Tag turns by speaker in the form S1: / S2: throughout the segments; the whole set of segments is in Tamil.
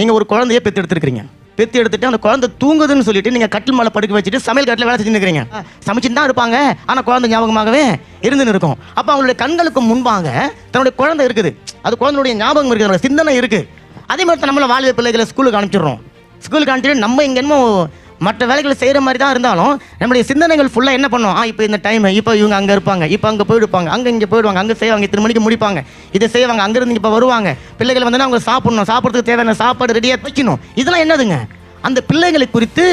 S1: நீங்கள் ஒரு குழந்தைய பெற்று எடுத்துருக்கீங்க பெற்று எடுத்துட்டு அந்த குழந்தை தூங்குதுன்னு சொல்லிட்டு நீங்கள் கட்டில் மேலே படுக்க வச்சுட்டு சமையல் கட்டில் வேலை செஞ்சுன்னு இருக்கிறீங்க. சமைச்சுட்டு தான் இருப்பாங்க. ஆனால் குழந்தை ஞாபகமாகவே இருந்துன்னு இருக்கும். அப்போ அவங்களுடைய கண்களுக்கு முன்பாக தன்னுடைய குழந்தை இருக்குது. அது குழந்தையுடைய ஞாபகம் இருக்குது. சிந்தனை இருக்குது அதே மாதிரி நம்மள வாழ்வு பிள்ளைகளை ஸ்கூலுக்கு அனுப்பிச்சிடுறோம். ஸ்கூலுக்கு அனுப்பிச்சிட்டு நம்ம இங்கே என்னமோ மற்ற வேலைகளை செய்கிற மாதிரி தான் இருந்தாலும் நம்மளுடைய சிந்தனைகள் ஃபுல்லாக என்ன பண்ணுவோம் ஆ இப்போ இந்த டைம் இப்போ இவங்க அங்கே இருப்பாங்க இப்போ அங்கே போயிடுப்பாங்க அங்கே இங்கே போயிடுவாங்க அங்கே செய்வாங்க இத்தனை மணிக்கு முடிப்பாங்க இதை செய்வாங்க அங்கேருந்து இப்போ வருவாங்க. பிள்ளைகள் வந்து அவங்க சாப்பிடணும் சாப்பிட்றதுக்கு தேவையான சாப்பாடு ரெடியாக வைக்கணும். இதெல்லாம் என்னதுங்க? அந்த பிள்ளைகளை குறித்து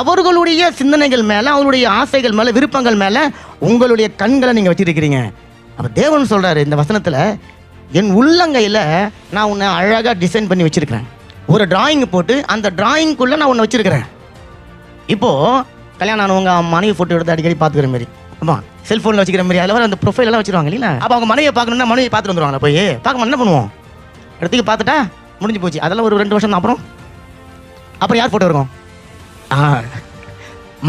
S1: அவர்களுடைய சிந்தனைகள் மேலே அவருடைய ஆசைகள் மேலே விருப்பங்கள் மேலே உங்களுடைய கண்களை நீங்கள் வச்சுருக்கிறீங்க. அப்போ தேவன் சொல்கிறாரு இந்த வசனத்தில் என் உள்ளங்கையில் நான் உன்னை அழகாக டிசைன் பண்ணி வச்சுருக்கிறேன். ஒரு டிராயிங் போட்டு அந்த டிராயிங்குள்ளே நான் உன்னை வச்சுருக்கிறேன். இப்போ கல்யாணம் ஆனவங்க மனைவி ஃபோட்டோ எடுத்து அடிக்கடி பார்த்துக்கிற மாதிரி. ஆமா செல்ஃபோனில் வச்சுக்கிற மாதிரி அதில் வர அந்த ப்ரொஃபைல் எல்லாம் வச்சிருவாங்க இல்லையா அப்போ அவங்க மனைவியை பார்க்கணும்னா மனைவி பார்த்துட்டு வந்துருவாங்க போய்? பார்க்க என்ன பண்ணுவோம்? இடத்துக்கு பார்த்துட்டா முடிஞ்சு போச்சு. அதெல்லாம் ஒரு ரெண்டு வருஷம் அப்புறம்? அப்புறம் யார் ஃபோட்டோ இருக்கும் ஆ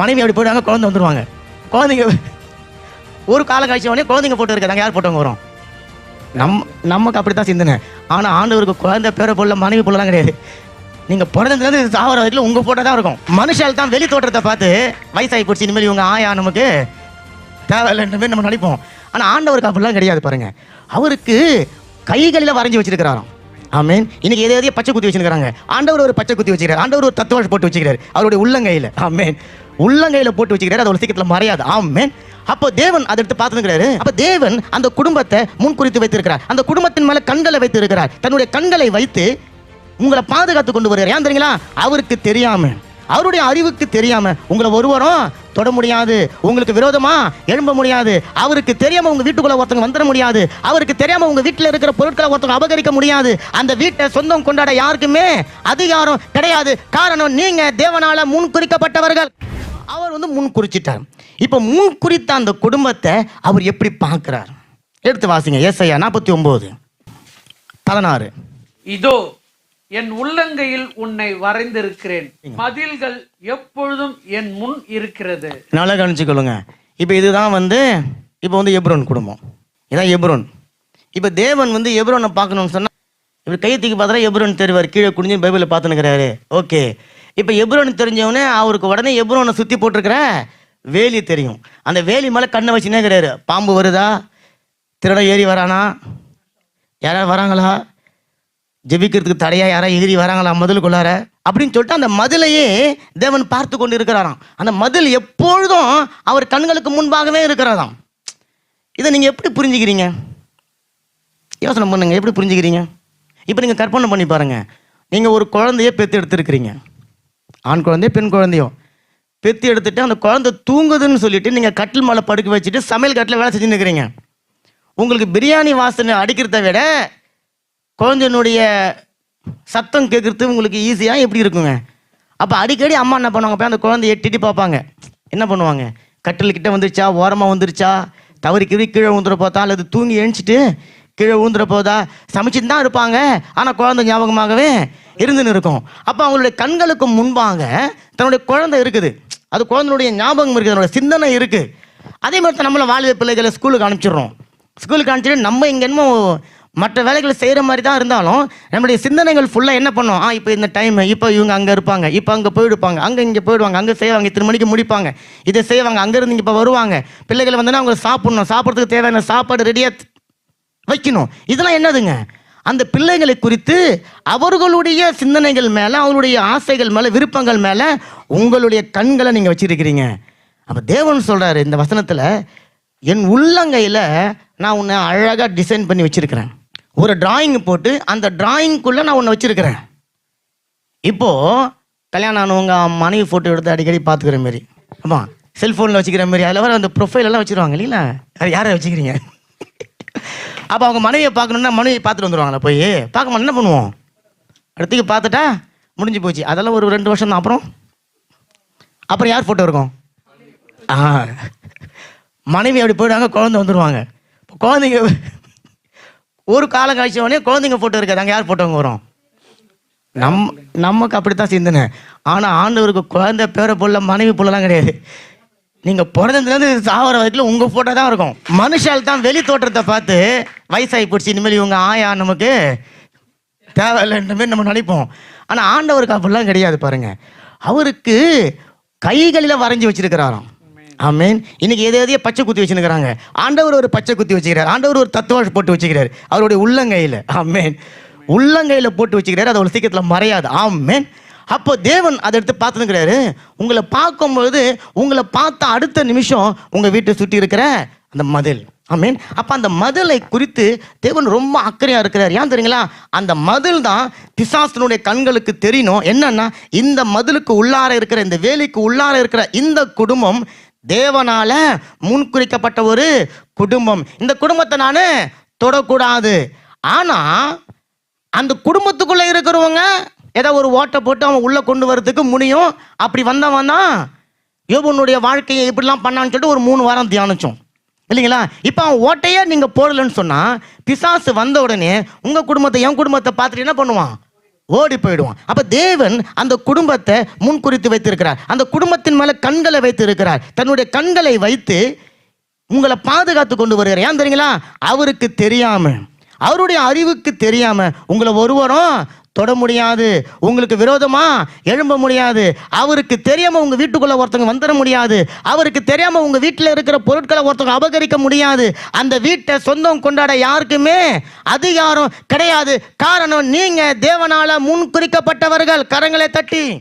S1: மனைவி அப்படி போயிடுவாங்க குழந்தை வந்துருவாங்க. குழந்தைங்க ஒரு கால கழிச்ச உடனே குழந்தைங்க ஃபோட்டோ இருக்காங்க யார் ஃபோட்டோங்க வரும் நம் நமக்கு அப்படி தான் சிந்தனை. ஆனால் ஆண்டவருக்கு குழந்தை பேரை பொருள் மனைவி பொருள்லாம் கிடையாது. நீங்கள் பிறந்ததுலேருந்து சாவர வரைக்கும் உங்கள் போட்டோ தான் இருக்கும். மனுஷால் தான் வெளி தோற்றத்தை பார்த்து வயசாகி போச்சு இனிமேல் இவங்க ஆயா நமக்கு தேவையில்லைன்ற மாதிரி நம்ம நினைப்போம். ஆனால் ஆண்டவருக்கு அப்படிலாம் கிடையாது பாருங்க. அவருக்கு கைகளில் வரைஞ்சி வச்சிருக்கிறாராம். ஆமேன். இன்னைக்கு எதை எதையோ பச்சை குத்தி வச்சிருக்காங்க ஆண்டவர் ஒரு பச்சை குத்தி வச்சுக்கிறார் ஆண்டவர் ஒரு தத்துவம் போட்டு வச்சுக்கிறார் அவருடைய உள்ளங்கையில். ஆமேன். உள்ளங்கையில் போட்டு வச்சுக்கிறார் அது ஒரு சீக்கிரத்தில் மறையாது. ஆமேன். அப்போ தேவன் அதை எடுத்து பார்த்துக்கிறாரு அப்போ தேவன் அந்த குடும்பத்தை முன்குறித்து வைத்திருக்கிறார். அந்த குடும்பத்தின் மேலே கண்களை வைத்திருக்கிறார். தன்னுடைய கண்களை வைத்து உங்களை பாதுகாத்து கொண்டு வருகிறார். ஏன் தெரியுங்களா? அவருக்கு தெரியாம. அவருடைய அறிவுக்கு தெரியாம. உங்களை ஒருவரும் தொட முடியாது. உங்களுக்கு விரோதமா எழும்ப முடியாது. அவருக்கு தெரியாம உங்க வீட்டுக்குள்ள ஒருத்தவங்க வந்துட முடியாது. அவருக்கு தெரியாம உங்க வீட்டில் இருக்கிற பொருட்களை ஒருத்தவங்க அபகரிக்க முடியாது. அந்த வீட்டை சொந்தம் கொண்டாட யாருக்குமே அதிகாரம் கிடையாது. காரணம் நீங்க தேவனால முன் குறிக்கப்பட்டவர்கள் அவர் வந்து முன் குறிச்சிட்டார் இப்போ முன் குறித்த அந்த குடும்பத்தை அவர் எப்படி பார்க்கிறார்? எடுத்து வாசிங்க. ஏசையா நாற்பத்தி ஒன்பது பதினாறு.
S2: இதோ என் உள்ளங்கையில் உன்னை வரைந்திருக்கிறேன். மதில்கள் எப்பொழுதும் என் முன் இருக்கிறது.
S1: நல்லா கவனிச்சுக்கொள்ளுங்க இப்போ இதுதான் வந்து இப்போ வந்து எப்ரோன் குடும்பம். இதான் எப்ரோன். இப்போ தேவன் வந்து எப்ரோனை பார்க்கணும்னு சொன்னால் இவர் கையை தூக்கி பார்த்தா எப்ரோன் தெரிவார் கீழே குனிஞ்சு பைபிளில் பார்த்துனுக்கிறாரு ஓகே. இப்போ எப்ரோன் தெரிஞ்சவொடனே அவருக்கு உடனே எப்ரோனை சுற்றி போட்டிருக்கிற வேலி தெரியும். அந்த வேலி மேலே கண்ணை வச்சுனே இருக்கிறாரு பாம்பு வருதா? திருடம் ஏறி வரானா? யாராவது வராங்களா? ஜெபிக்கிறதுக்கு தடையா யாரா எதிரி வராங்களா? மதிலுக்குள்ளார. அப்படின்னு சொல்லிட்டு அந்த மதிலையே தேவன் பார்த்து கொண்டு இருக்கிறாராம் அந்த மதில் எப்பொழுதும் அவர் கண்களுக்கு முன்பாகவே இருக்கிறாராம் இதை நீங்கள் எப்படி புரிஞ்சுக்கிறீங்க? யோசனை பண்ணுங்க. எப்படி புரிஞ்சுக்கிறீங்க? இப்போ நீங்கள் கற்பனை பண்ணி பாருங்க. நீங்கள் ஒரு குழந்தைய பெற்று எடுத்துருக்கிறீங்க. ஆண் குழந்தையோ பெண் குழந்தையோ. பெற்று எடுத்துட்டு அந்த குழந்தை தூங்குதுன்னு சொல்லிட்டு நீங்கள் கட்டில் மேலே படுக்க வச்சுட்டு சமையல் கட்டில் வேலை செஞ்சுன்னு இருக்கிறீங்க. உங்களுக்கு பிரியாணி வாசனை அடிக்கிறத விட குழந்தையினுடைய சத்தம் கேட்குறது உங்களுக்கு ஈஸியாக எப்படி இருக்குங்க? அப்போ அடிக்கடி அம்மா என்ன பண்ணுவாங்க போய் அந்த குழந்தைய எட்டிட்டு பார்ப்பாங்க. என்ன பண்ணுவாங்க? கட்டில் கிட்ட வந்துருச்சா? ஓரமாக வந்துருச்சா? தவறி கிவி கீழே ஊந்துற போதா? அல்லது தூங்கி எழுந்துச்சிட்டு கீழே ஊந்துற போதா? சமைச்சிட்டு தான் இருப்பாங்க. ஆனால் குழந்தை ஞாபகமாகவே இருந்துன்னு இருக்கும். அப்போ அவங்களுடைய கண்களுக்கு முன்பாக தன்னுடைய குழந்தை இருக்குது. அது குழந்தையுடைய ஞாபகம் இருக்குது. அதனுடைய சிந்தனை இருக்குது அதே மாதிரி தான் நம்மள வாழ்வு பிள்ளைகளை ஸ்கூலுக்கு அனுப்பிச்சிடுறோம். ஸ்கூலுக்கு அனுப்பிச்சிட்டு நம்ம இங்கே என்னமோ மற்ற வேலைகளை செய்கிற மாதிரி தான் இருந்தாலும் நம்மளுடைய சிந்தனைகள் ஃபுல்லாக என்ன பண்ணோம்? ஆ இப்போ இந்த டைம் இப்போ இவங்க அங்கே இருப்பாங்க இப்போ அங்கே போயிடுப்பாங்க அங்கே இங்கே போயிடுவாங்க அங்கே செய்வாங்க இத்தனை மணிக்கு முடிப்பாங்க இதை செய்வாங்க அங்கேருந்து இப்போ வருவாங்க. பிள்ளைகள் வந்தோன்னா அவங்க சாப்பிடணும் சாப்பிட்றதுக்கு தேவையான சாப்பாடு ரெடியாக வைக்கணும். இதெல்லாம் என்னதுங்க? அந்த பிள்ளைகளை குறித்து அவர்களுடைய சிந்தனைகள் மேலே அவங்களுடைய ஆசைகள் மேலே விருப்பங்கள் மேலே உங்களுடைய கண்களை நீங்கள் வச்சுருக்கிறீங்க. அப்போ தேவன் சொல்கிறாரு இந்த வசனத்தில் என் உள்ளங்கையில் நான் உன்னை அழகாக டிசைன் பண்ணி வச்சுருக்கிறேன். ஒரு டிராயிங் போட்டு அந்த டிராயிங்குள்ளே நான் ஒன்று வச்சிருக்கிறேன். இப்போது கல்யாணம் ஆனவங்க மனைவி ஃபோட்டோ எடுத்து அடிக்கடி பார்த்துக்கிற மாரி. ஆமாம் செல்ஃபோனில் வச்சுக்கிற மாரி அதில் வர அந்த ப்ரொஃபைலெல்லாம் வச்சுருவாங்க இல்லைங்களா? அது யாரை வச்சுக்கிறீங்க? அப்போ அவங்க மனைவியை பார்க்கணுன்னா மனைவியை பார்த்துட்டு வந்துடுவாங்களா போய்? பார்க்க மாட்டோம் என்ன பண்ணுவோம்? அடுத்துக்கு பார்த்துட்டா முடிஞ்சு போச்சு. அதெல்லாம் ஒரு ரெண்டு வருஷம் தான் அப்புறம்? அப்புறம் யார் ஃபோட்டோ இருக்கும் ஆ. மனைவி அப்படி போயிடுவாங்க குழந்தை வந்துடுவாங்க இப்போ குழந்தைங்க ஒரு காலம் கழிச்ச உடனே குழந்தைங்க ஃபோட்டோ இருக்காது அங்கே யார் ஃபோட்டோங்க வரும் நம் நமக்கு அப்படித்தான் சிந்தனை. ஆனால் ஆண்டவருக்கு குழந்தை பேர புள்ள மனைவி புள்ளலாம் கிடையாது. நீங்கள் பிறந்ததுலேருந்து சாவர வரைக்கும் உங்கள் ஃபோட்டோ தான் இருக்கும். மனுஷால் தான் வெளி தோற்றத்தை பார்த்து வயசாகி போச்சு. இனிமேல் இவங்க ஆயா நமக்கு தேவையில்லைன்ற மாரி நம்ம நினைப்போம் ஆனா ஆண்டவருக்கு அப்படிலாம் கிடையாது பாருங்க. அவருக்கு கைகளில் வரைஞ்சி வச்சிருக்கிறாராம். ஆமென். இன்னைக்கு எதை எதையோ பச்சை குத்தி வச்சுருக்கிறாங்க ஆண்டவர் ஒரு பச்சை குத்தி வச்சுக்கிறார். ஆண்டவர் ஒரு தத்துவாஷ் போட்டு வச்சுக்கிறார். அவருடைய உள்ளங்கையில். ஆமேன். உள்ளங்கையில் போட்டு வச்சுக்கிறார். அது அவ்வளோ சீக்கிரத்தில் மறையாது. ஆமேன். அப்போ தேவன் அதை எடுத்து பார்த்துனுக்கிறாரு உங்களை பார்க்கும்பொழுது உங்களை பார்த்த அடுத்த நிமிஷம் உங்கள் வீட்டை சுற்றி இருக்கிற அந்த மதில். ஆமீன். அப்போ அந்த மதிலை குறித்து தேவன் ரொம்ப அக்கறையாக இருக்கிறார். ஏன் தெரியுங்களா? அந்த மதில் தான் பிசாசனுடைய கண்களுக்கு தெரியணும் என்னன்னா இந்த மதிலுக்கு உள்ளார இருக்கிற இந்த வேலைக்கு உள்ளார இருக்கிற இந்த குடும்பம் தேவனால முன்குறிக்கப்பட்ட ஒரு குடும்பம். இந்த குடும்பத்தை நான் தொடக்கூடாது. ஆனா அந்த குடும்பத்துக்குள்ள இருக்கிறவங்க ஏதோ ஒரு ஓட்டை போட்டு அவன் உள்ள கொண்டு வரதுக்கு முடியும். அப்படி வந்தவன் தான் யோபனுடைய வாழ்க்கையை இப்படிலாம் பண்ணான்னு சொல்லிட்டு ஒரு மூணு வாரம் தியானிச்சோம். இல்லைங்களா? இப்போ அவன் ஓட்டையே நீங்கள் போடலன்னு சொன்னால் பிசாசு வந்த உடனே உங்கள் குடும்பத்தை என் குடும்பத்தை பார்த்துட்டு என்ன பண்ணுவான்? ஓடி போயிடுவான். அப்போ தேவன் அந்த குடும்பத்தை முன்குறித்து வைத்திருக்கிறார். அந்த குடும்பத்தின் மேலே கண்களை வைத்து இருக்கிறார் தன்னுடைய கண்களை வைத்து உங்களை பாதுகாத்து கொண்டு வருகிறார். ஏன் தெரியுங்களா? அவருக்கு தெரியாமல் அவருடைய அறிவுக்கு தெரியாமல் உங்களை ஒருவரும் தொட முடியாது. உங்களுக்கு விரோதமா? எழும்ப முடியாது. அவருக்கு தெரியாம உங்க வீட்டுக்குள்ள ஒருத்தவங்க வந்துட முடியாது. அவருக்கு தெரியாம உங்க வீட்டில் இருக்கிற பொருட்களை ஒருத்தவங்க அபகரிக்க முடியாது. அந்த வீட்டை சொந்தம் கொண்டாட யாருக்குமே அதிகாரம் கிடையாது. காரணம் நீங்க தேவனால முன் குறிக்கப்பட்டவர்கள் கரங்களை தட்டி.